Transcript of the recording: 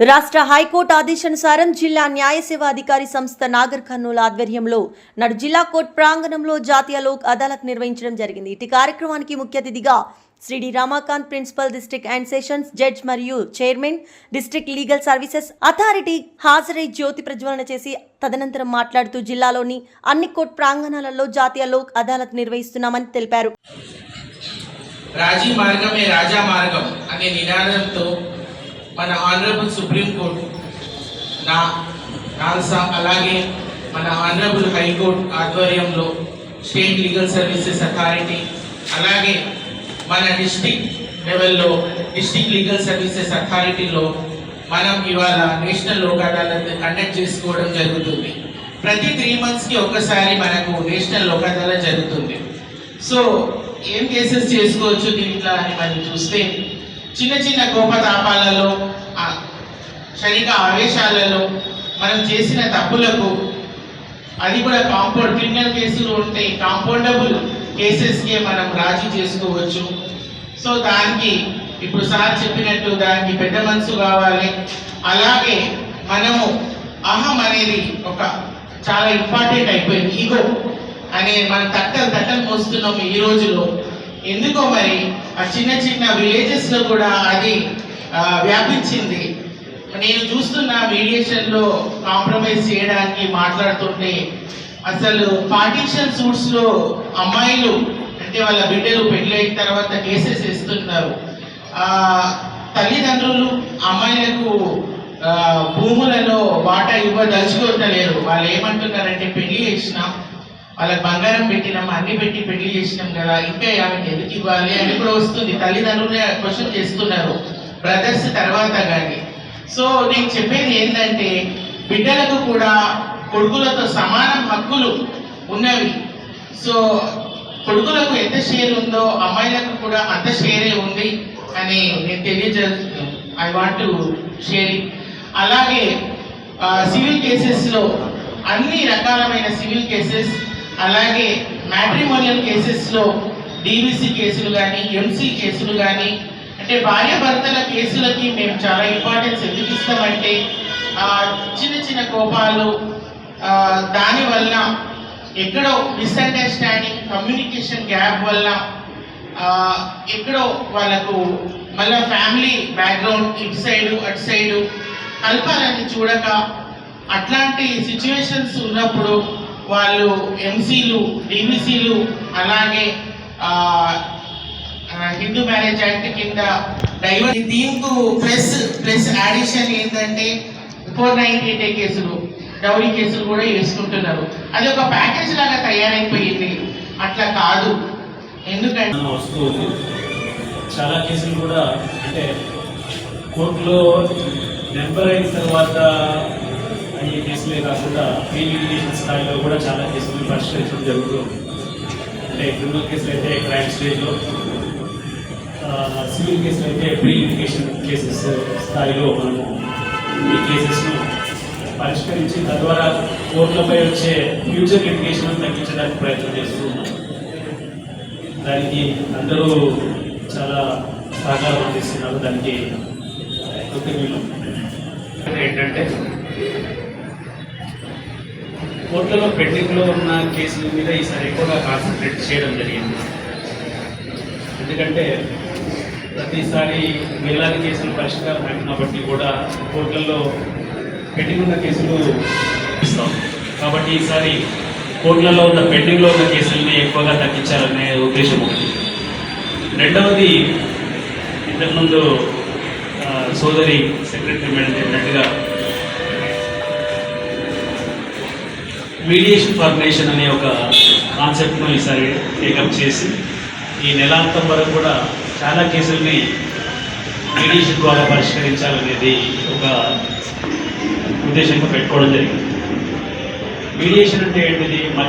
రాష్ట్ర హైకోర్టు ఆదేశానుసారం జిల్లా న్యాయ సేవా అధికారి సంస్థ నాగర్ కర్నూలు ఆధ్వర్యంలో నాడు జిల్లా కోర్టు ప్రాంగణంలో జాతీయ లోక్ అదాలత్ నిర్వహించడం జరిగింది. ఇటు కార్యక్రమానికి ముఖ్య అతిథిగా Shri Ramakant principal district and sessions judge మరియు chairman district legal services authority హాజరై జ్యోతి ప్రజ్వలన చేసి తదనంతరం మాట్లాడుతూ జిల్లాలోని అన్ని కోర్టు ప్రాంగణాలలో జాతీయ లోక్ అదాలత్ నిర్వహిస్తున్నామని తెలిపారు. రాజీ మార్గమే రాజా మార్గం అనే నినాదంతో మన ఆనరబుల్ సుప్రీం కోర్టు నా నాల్సా అలాగే మన ఆనరబుల్ హైకోర్టు ఆధ్వర్యంలో స్టేట్ లీగల్ సర్వీసెస్ అథారిటీ అలాగే మన డిస్టిక్ లెవెల్లో డిస్టిక్ లీగల్ సర్వీసెస్ అథారిటీలో మనం ఇవాళ నేషనల్ లోక్ అదాలత్ కండక్ట్ చేసుకోవడం జరుగుతుంది. ప్రతి త్రీ మంత్స్కి ఒకసారి మనకు నేషనల్ లోక్ అదాలత్ జరుగుతుంది. సో ఏం కేసెస్ చేసుకోవచ్చు దీంట్లో అని మనం చూస్తే చిన్న చిన్న కోపతాపాలలో ఆ క్షణిక ఆవేశాలలో మనం చేసిన తప్పులకు అది కూడా కాంపౌండ్ క్రిమినల్ కేసులు ఉంటే కాంపౌండబుల్ కేసెస్కే మనం రాజీ చేసుకోవచ్చు. సో దానికి ఇప్పుడు సార్ చెప్పినట్టు దానికి పెద్ద మనసు కావాలి. అలాగే మనము అహం అనేది ఒక చాలా ఇంపార్టెంట్ అయిపోయింది. ఈగో అనే మనం తట్టలు తట్టలు మోస్తున్నాము ఈ రోజులో ఎందుకో మరి ఆ చిన్న చిన్న విలేజెస్లో కూడా అది వ్యాపించింది. నేను చూస్తున్న మీడియేషన్లో కాంప్రమైజ్ చేయడానికి మాట్లాడుతుంటే అసలు పార్టీషన్ సూట్స్లో అమ్మాయిలు అంటే వాళ్ళ బిడ్డలు పెళ్ళైన తర్వాత కేసెస్ ఇస్తున్నారు ఆ తల్లిదండ్రులు అమ్మాయిలకు భూములలో వాటా ఇవ్వదలుచుకోవట్లేరు వాళ్ళు ఏమంటున్నారంటే పెళ్ళి చేసినాం వాళ్ళకి బంగారం పెట్టినాం అన్ని పెట్టి పెళ్ళి చేసినాం కదా ఇంకా ఆమెకి ఎందుకు ఇవ్వాలి అని కూడా వస్తుంది. తల్లిదండ్రులే క్వశ్చన్ చేస్తున్నారు బ్రదర్స్ తర్వాత కానీ. సో నేను చెప్పేది ఏంటంటే బిడ్డలకు కూడా కొడుకులతో సమానం హక్కులు ఉన్నవి. సో కొడుకులకు ఎంత షేర్ ఉందో అమ్మాయిలకు కూడా అంత షేరే ఉంది అని నేను తెలియజే ఐ వాంట్ టు షేర్ అలాగే సివిల్ కేసెస్లో అన్ని రకాలమైన సివిల్ కేసెస్ అలాగే మ్యాట్రిమోనియల్ కేసెస్లో డీవీసీ కేసులు కానీ ఎంసీ కేసులు కానీ అంటే భార్య భర్తల కేసులకి మేము చాలా ఇంపార్టెన్స్ ఎందుకు ఇస్తామంటే చిన్న చిన్న కోపాలు దానివల్ల ఎక్కడో మిస్అండర్స్టాండింగ్ కమ్యూనికేషన్ గ్యాప్ వల్ల ఎక్కడో వాళ్ళకు మళ్ళీ ఫ్యామిలీ బ్యాక్గ్రౌండ్ ఇటు సైడు అటు సైడు కలపాలని చూడక అట్లాంటి సిచ్యువేషన్స్ ఉన్నప్పుడు వాళ్ళు ఎంసీలు డివిసీలు అలాగే హిందూ మ్యారేజ్ యాక్ట్ కింద డైవర్ దీనికి ప్లస్ ప్లస్ అడిషన్ ఏంటంటే ఫోర్ నైన్టీ ఎయిట్ కేసులు డౌరీ కేసులు కూడా వేసుకుంటున్నారు. అది ఒక ప్యాకేజ్ లాగా తయారైపోయింది. అట్లా కాదు. ఎందుకంటే వస్తుంది చాలా కేసులు కూడా అంటే కోర్టులో నెంబర్ అయిన తర్వాత అయ్యే కేసులే కాకుండా ప్రీ లిటిగేషన్ స్థాయిలో కూడా చాలా కేసులు పరిష్కరించడం జరుగుతుంది అంటే క్రిమినల్ కేసులు అయితే క్రైమ్ స్టేజ్లో సివిల్ కేసులు అయితే ప్రీ లిటిగేషన్ కేసెస్ స్థాయిలో మనము ఈ కేసెస్ను పరిష్కరించి తద్వారా కోర్టులపై వచ్చే ఫ్యూచర్ లిటిగేషన్ తగ్గించడానికి ప్రయత్నం చేస్తూ ఉన్నాం. దానికి అందరూ చాలా సహకారం అందిస్తున్నారు. దానికి కృతజ్ఞులు ఏంటంటే కోర్టులో పెండింగ్లో ఉన్న కేసుల మీద ఈసారి ఎక్కువగా కాన్సన్ట్రేట్ చేయడం జరిగింది. ఎందుకంటే ప్రతిసారి వేలాది కేసులు పరిష్కారం కాబట్టి కూడా కోర్టుల్లో పెండింగ్ ఉన్న కేసులు ఇస్తాం. కాబట్టి ఈసారి కోర్టులలో ఉన్న పెండింగ్లో ఉన్న కేసుల్ని ఎక్కువగా తగ్గించాలనే ఉద్దేశం ఒకటి రెండవది ఇంతకుముందు సోదరి సెక్రటరీ మేడం చెప్పినట్టుగా మీడియేషన్ ఫార్మేషన్ అనే ఒక కాన్సెప్ట్ను ఈసారి టేకప్ చేసి ఈ నెలాంతం వరకు కూడా చాలా కేసుల్ని మీడియేషన్ ద్వారా పరిష్కరించాలనేది ఒక ఉద్దేశంగా పెట్టుకోవడం జరిగింది. మీడియేషన్ అంటే ఏంటిది? మధ్య